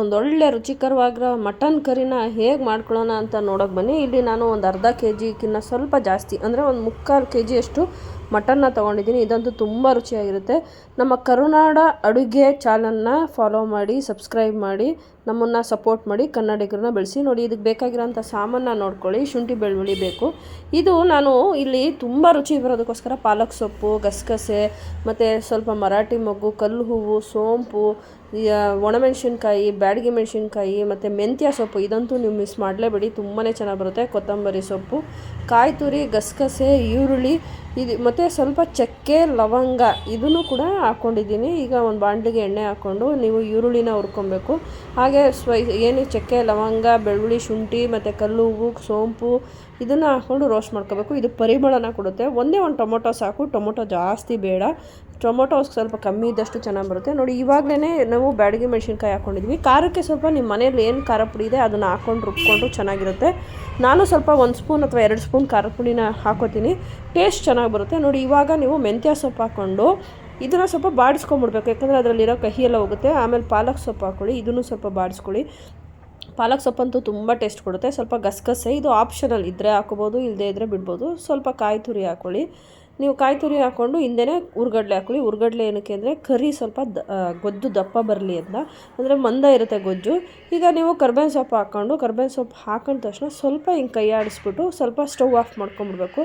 ಒಂದೊಳ್ಳೆ ರುಚಿಕರವಾಗಿರೋ ಮಟನ್ ಕರಿನ ಹೇಗೆ ಮಾಡ್ಕೊಳ್ಳೋಣ ಅಂತ ನೋಡೋಕೆ ಬನ್ನಿ. ಇಲ್ಲಿ ನಾನು ಒಂದು ಅರ್ಧ ಕೆ ಜಿಕ್ಕಿನ್ನ ಸ್ವಲ್ಪ ಜಾಸ್ತಿ, ಅಂದರೆ ಒಂದು ಮುಕ್ಕಾಲು ಕೆ ಜಿಯಷ್ಟು ಮಟನ್ನ ತೊಗೊಂಡಿದ್ದೀನಿ. ಇದಂತೂ ತುಂಬ ರುಚಿಯಾಗಿರುತ್ತೆ. ನಮ್ಮ ಕರುನಾಡ ಅಡುಗೆ ಚಾನಲ್ನ ಫಾಲೋ ಮಾಡಿ, ಸಬ್ಸ್ಕ್ರೈಬ್ ಮಾಡಿ. ನಮ್ಮನ್ನು ಸಪೋರ್ಟ್ ಮಾಡಿ ಕನ್ನಡಿಗರನ್ನ ಬೆಳೆಸಿ ನೋಡಿ ಇದಕ್ಕೆ ಬೇಕಾಗಿರೋಂಥ ಸಾಮಾನ ನೋಡ್ಕೊಳ್ಳಿ, ಶುಂಠಿ ಬೆಳ್ಳುಳ್ಳಿ ಬೇಕು. ಇದು ನಾನು ಇಲ್ಲಿ ತುಂಬ ರುಚಿ ಬರೋದಕ್ಕೋಸ್ಕರ ಪಾಲಕ್ ಸೊಪ್ಪು, ಗಸಗಸೆ, ಮತ್ತು ಸ್ವಲ್ಪ ಮರಾಠಿ ಮೊಗ್ಗು, ಕಲ್ಲು ಹೂವು, ಸೋಂಪು ಒಣಮೆಣಸಿನ್ಕಾಯಿ, ಬ್ಯಾಡಗಿ ಮೆಣಸಿನ್ಕಾಯಿ, ಮತ್ತು ಮೆಂತ್ಯ ಸೊಪ್ಪು ಇದಂತೂ ನೀವು ಮಿಸ್ ಮಾಡಲೇಬೇಡಿ. ತುಂಬಾ ಚೆನ್ನಾಗಿ ಬರುತ್ತೆ ಕೊತ್ತಂಬರಿ ಸೊಪ್ಪು. ಕಾಯಿ ತುರಿ ಗಸಗಸೆ, ಈರುಳ್ಳಿ, ಇದು ಮತ್ತು ಸ್ವಲ್ಪ ಚಕ್ಕೆ, ಲವಂಗ ಇದನ್ನು ಕೂಡ ಹಾಕ್ಕೊಂಡಿದ್ದೀನಿ ಈಗ ಒಂದು ಬಾಣಲಿಗೆ ಎಣ್ಣೆ ಹಾಕ್ಕೊಂಡು ನೀವು ಈರುಳ್ಳಿನ ಹುರ್ಕೊಬೇಕು. ಹಾಗೆ ಸ್ಪೈ ಏನು ಚಕ್ಕೆ, ಲವಂಗ, ಬೆಳ್ಳುಳ್ಳಿ, ಶುಂಠಿ, ಮತ್ತು ಕಲ್ಲು ಹೂವು ಸೋಂಪು, ಇದನ್ನು ಹಾಕ್ಕೊಂಡು ರೋಸ್ಟ್ ಮಾಡ್ಕೋಬೇಕು. ಇದು ಪರಿಮಳನ ಕೊಡುತ್ತೆ. ಒಂದೇ ಒಂದು ಟೊಮೊಟೊ ಸಾಕು. ಟೊಮೊಟೊ ಜಾಸ್ತಿ ಬೇಡ. ಟೊಮೊಟೊ ಸ್ವಲ್ಪ ಕಮ್ಮಿ ಇದ್ದಷ್ಟು ಚೆನ್ನಾಗಿ ಬರುತ್ತೆ. ನೋಡಿ ಇವಾಗಲೇ ನಾವು ಬ್ಯಾಡಗಿ ಮೆಣಸಿನ್ಕಾಯಿ ಹಾಕ್ಕೊಂಡಿದ್ವಿ ಖಾರಕ್ಕೆ ಸ್ವಲ್ಪ ನಿಮ್ಮ ಮನೇಲಿ ಏನು ಖಾರ ಪುಡಿ ಇದೆ ಅದನ್ನು ಹಾಕ್ಕೊಂಡು ರುಬ್ಕೊಂಡು ಚೆನ್ನಾಗಿರುತ್ತೆ. ನಾನು ಸ್ವಲ್ಪ ಒಂದು ಸ್ಪೂನ್ ಅಥವಾ ಎರಡು ಸ್ಪೂನ್ ಖಾರ ಪುಡಿನ ಹಾಕೋತೀನಿ. ಟೇಸ್ಟ್ ಚೆನ್ನಾಗಿ ಬರುತ್ತೆ. ನೋಡಿ, ಇವಾಗ ನೀವು ಮೆಂತ್ಯ ಸೊಪ್ಪು ಹಾಕ್ಕೊಂಡು ಇದನ್ನು ಸ್ವಲ್ಪ ಬಾಡಿಸ್ಕೊಂಬಿಡ್ಬೇಕು. ಯಾಕಂದರೆ ಅದರಲ್ಲಿರೋ ಕಹಿ ಎಲ್ಲ ಹೋಗುತ್ತೆ. ಆಮೇಲೆ ಪಾಲಕ್ ಸೊಪ್ಪು ಹಾಕ್ಕೊಳ್ಳಿ ಇದನ್ನು ಸ್ವಲ್ಪ ಬಾಡಿಸ್ಕೊಳ್ಳಿ. ಪಾಲಕ್ ಸೊಪ್ಪಂತೂ ತುಂಬ ಟೇಸ್ಟ್ ಕೊಡುತ್ತೆ. ಸ್ವಲ್ಪ ಗಸಗಸೆ, ಇದು ಆಪ್ಷನಲ್ ಇದ್ದರೆ ಹಾಕೋಬೋದು ಇಲ್ಲದೇ ಇದ್ದರೆ ಬಿಡ್ಬೋದು. ಸ್ವಲ್ಪ ಕಾಯಿ ತುರಿ ಹಾಕ್ಕೊಳ್ಳಿ ನೀವು ಕಾಯಿ ತುರಿ ಹಾಕ್ಕೊಂಡು ಹಿಂದೆನೇ ಉರ್ಗಡ್ಲೆ ಹಾಕೊಳ್ಳಿ ಉರ್ಗಡ್ಲೆ ಏನಕ್ಕೆ ಅಂದರೆ ಕರಿ ಸ್ವಲ್ಪ ದ ದಪ್ಪ ಬರಲಿ ಅಂತ. ಅಂದರೆ ಮಂದ ಇರುತ್ತೆ ಗೊಜ್ಜು. ಈಗ ನೀವು ಕರ್ಬೇವಿನ ಸೊಪ್ಪು ಹಾಕ್ಕೊಂಡು, ಕರ್ಬೇವಿನ ಸೊಪ್ಪು ಹಾಕೊಂಡ ತಕ್ಷಣ ಸ್ವಲ್ಪ ಹಿಂಗೆ ಕೈ ಆಡಿಸ್ಬಿಟ್ಟು ಸ್ವಲ್ಪ ಸ್ಟವ್ ಆಫ್ ಮಾಡ್ಕೊಂಬಿಡ್ಬೇಕು.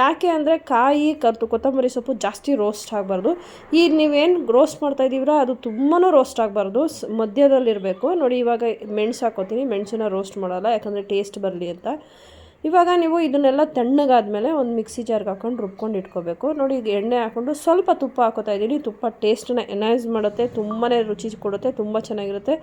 ಯಾಕೆ ಅಂದರೆ ಕಾಯಿ ಕರ್ತು ಕೊತ್ತಂಬರಿ ಸೊಪ್ಪು ಜಾಸ್ತಿ ರೋಸ್ಟ್ ಆಗಬಾರ್ದು. ಈಗ ನೀವೇನು ರೋಸ್ಟ್ ಮಾಡ್ತಾ ಇದ್ದೀವ್ರ ಅದು ತುಂಬಾ ರೋಸ್ಟ್ ಆಗಬಾರ್ದು. ಮಧ್ಯದಲ್ಲಿರಬೇಕು. ನೋಡಿ ಇವಾಗ ಮೆಣಸು ಹಾಕೋತೀನಿ. ಮೆಣಸನ್ನ ರೋಸ್ಟ್ ಮಾಡೋಲ್ಲ, ಯಾಕಂದರೆ ಟೇಸ್ಟ್ ಬರಲಿ ಅಂತ. ಇವಾಗ ನೀವು ಇದನ್ನೆಲ್ಲ ತಣ್ಣಗಾದ್ಮೇಲೆ ಒಂದು ಮಿಕ್ಸಿ ಜಾರ್ಗೆ ಹಾಕೊಂಡು ರುಬ್ಕೊಂಡು ಇಟ್ಕೋಬೇಕು. ನೋಡಿ, ಈಗ ಎಣ್ಣೆ ಹಾಕ್ಕೊಂಡು ಸ್ವಲ್ಪ ತುಪ್ಪ ಹಾಕೋತಾ ಇದ್ದೀನಿ. ತುಪ್ಪ ಟೇಸ್ಟನ್ನ ಎನೈಸ್ ಮಾಡುತ್ತೆ ತುಂಬಾ ರುಚಿ ಕೊಡುತ್ತೆ, ತುಂಬ ಚೆನ್ನಾಗಿರುತ್ತೆ.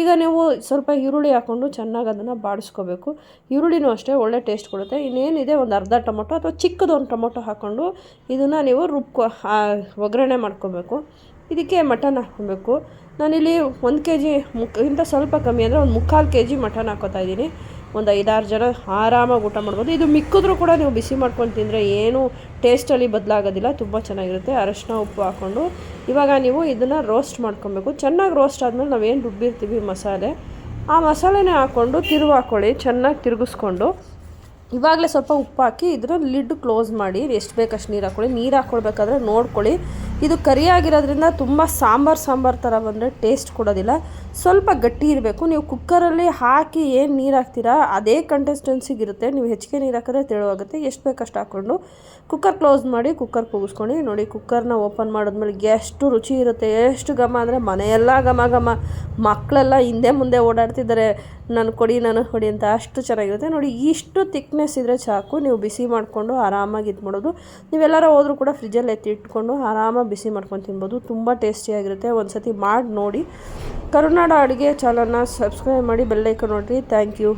ಈಗ ನೀವು ಸ್ವಲ್ಪ ಈರುಳ್ಳಿ ಹಾಕ್ಕೊಂಡು ಚೆನ್ನಾಗಿ ಅದನ್ನು ಬಾಡಿಸ್ಕೋಬೇಕು. ಈರುಳ್ಳಿನೂ ಅಷ್ಟೇ ಒಳ್ಳೆ ಟೇಸ್ಟ್ ಕೊಡುತ್ತೆ. ಇನ್ನೇನಿದೆ, ಒಂದು ಅರ್ಧ ಟೊಮೊಟೊ ಅಥವಾ ಚಿಕ್ಕದೊಂದು ಟೊಮೊಟೊ ಹಾಕ್ಕೊಂಡು ಇದನ್ನು ನೀವು ರುಬ್ಕೊ ಒಗ್ಗರಣೆ ಮಾಡ್ಕೋಬೇಕು. ಇದಕ್ಕೆ ಮಟನ್ ಹಾಕ್ಕೊಬೇಕು. ನಾನಿಲ್ಲಿ ಒಂದು ಕೆ ಜಿ ಮುಕ್ಕಿಂತ ಸ್ವಲ್ಪ ಕಮ್ಮಿ ಅಂದರೆ ಒಂದು ಮುಕ್ಕಾಲು ಕೆ ಜಿ ಮಟನ್ ಹಾಕೋತಾ ಇದ್ದೀನಿ. ಒಂದು ಐದಾರು ಜನ ಆರಾಮಾಗಿ ಊಟ ಮಾಡ್ಬೋದು. ಇದು ಮಿಕ್ಕಿದ್ರೂ ಕೂಡ ನೀವು ಬಿಸಿ ಮಾಡ್ಕೊಂಡು ತಿಂದರೆ ಏನು ಟೇಸ್ಟಲ್ಲಿ ಬದಲಾಗೋದಿಲ್ಲ. ತುಂಬ ಚೆನ್ನಾಗಿರುತ್ತೆ. ಅರಶಿನ ಉಪ್ಪು ಹಾಕ್ಕೊಂಡು ಇವಾಗ ನೀವು ಇದನ್ನು ರೋಸ್ಟ್ ಮಾಡ್ಕೊಬೇಕು. ಚೆನ್ನಾಗಿ ರೋಸ್ಟ್ ಆದಮೇಲೆ ನಾವೇನು ರುಬ್ಬಿರ್ತೀವಿ ಮಸಾಲೆ, ಆ ಮಸಾಲೆನೇ ಹಾಕ್ಕೊಂಡು ತಿರುವು ಹಾಕ್ಕೊಳ್ಳಿ ಚೆನ್ನಾಗಿ ತಿರುಗಿಸ್ಕೊಂಡು ಇವಾಗಲೇ ಸ್ವಲ್ಪ ಉಪ್ಪು ಹಾಕಿ ಇದರ ಲಿಡ್ ಕ್ಲೋಸ್ ಮಾಡಿ, ಎಷ್ಟು ಬೇಕಷ್ಟು ನೀರು ಹಾಕ್ಕೊಳ್ಳಿ ನೀರು ಹಾಕ್ಕೊಳ್ಬೇಕಾದ್ರೆ ನೋಡ್ಕೊಳ್ಳಿ. ಇದು ಕರಿಯಾಗಿರೋದ್ರಿಂದ ತುಂಬ ಸಾಂಬಾರು ಸಾಂಬಾರು ಥರ ಬಂದರೆ ಟೇಸ್ಟ್ ಕೊಡೋದಿಲ್ಲ. ಸ್ವಲ್ಪ ಗಟ್ಟಿ ಇರಬೇಕು. ನೀವು ಕುಕ್ಕರಲ್ಲಿ ಹಾಕಿ ಏನು ನೀರು ಹಾಕ್ತೀರಾ, ಅದೇ ಕಂಟೆಸ್ಟೆನ್ಸಿಗಿರುತ್ತೆ ನೀವು ಹೆಚ್ಚಿಗೆ ನೀರು ಹಾಕಿದ್ರೆ ತೆಳುವಾಗುತ್ತೆ ಎಷ್ಟು ಬೇಕಷ್ಟು ಹಾಕ್ಕೊಂಡು ಕುಕ್ಕರ್ ಕ್ಲೋಸ್ ಮಾಡಿ ಕುಕ್ಕರ್ ಕೂಗಿಸ್ಕೊಂಡು ನೋಡಿ ಕುಕ್ಕರ್ನ ಓಪನ್ ಮಾಡಿದ್ಮೇಲೆ ಎಷ್ಟು ರುಚಿ ಇರುತ್ತೆ, ಎಷ್ಟು ಘಮ ಅಂದರೆ ಮನೆಯೆಲ್ಲ ಘಮ ಘಮ. ಮಕ್ಕಳೆಲ್ಲ ಹಿಂದೆ ಮುಂದೆ ಓಡಾಡ್ತಿದ್ದಾರೆ. ನಾನು ಕೊಡಿ ನಾನು ಕೊಡಿ ಅಂತ ಅಷ್ಟು ಚೆನ್ನಾಗಿರುತ್ತೆ. ನೋಡಿ, ಇಷ್ಟು ತಿಕ್ನೆಸ್ ಇದ್ದರೆ ಸಾಕು. ನೀವು ಬಿಸಿ ಮಾಡಿಕೊಂಡು ಆರಾಮಾಗಿ ಇದು ಮಾಡೋದು ನೀವೆಲ್ಲರೂ ಹೋದರೂ ಕೂಡ ಫ್ರಿಜ್ಜಲ್ಲಿ ಎತ್ತಿ ಇಟ್ಕೊಂಡು ಆರಾಮಾಗಿ ಬಿಸಿ ಮಾಡ್ಕೊಂಡು ತಿನ್ಬೋದು. ತುಂಬ ಟೇಸ್ಟಿಯಾಗಿರುತ್ತೆ ಒಂದು ಸತಿ ಮಾಡಿ ನೋಡಿ. ಕರುನಾಡ ಅಡುಗೆ ಚಾನಲ್ನ ಸಬ್ಸ್ಕ್ರೈಬ್ ಮಾಡಿ ಬೆಲ್ಲೈಕನ್ ನೋಡಿರಿ. Thank you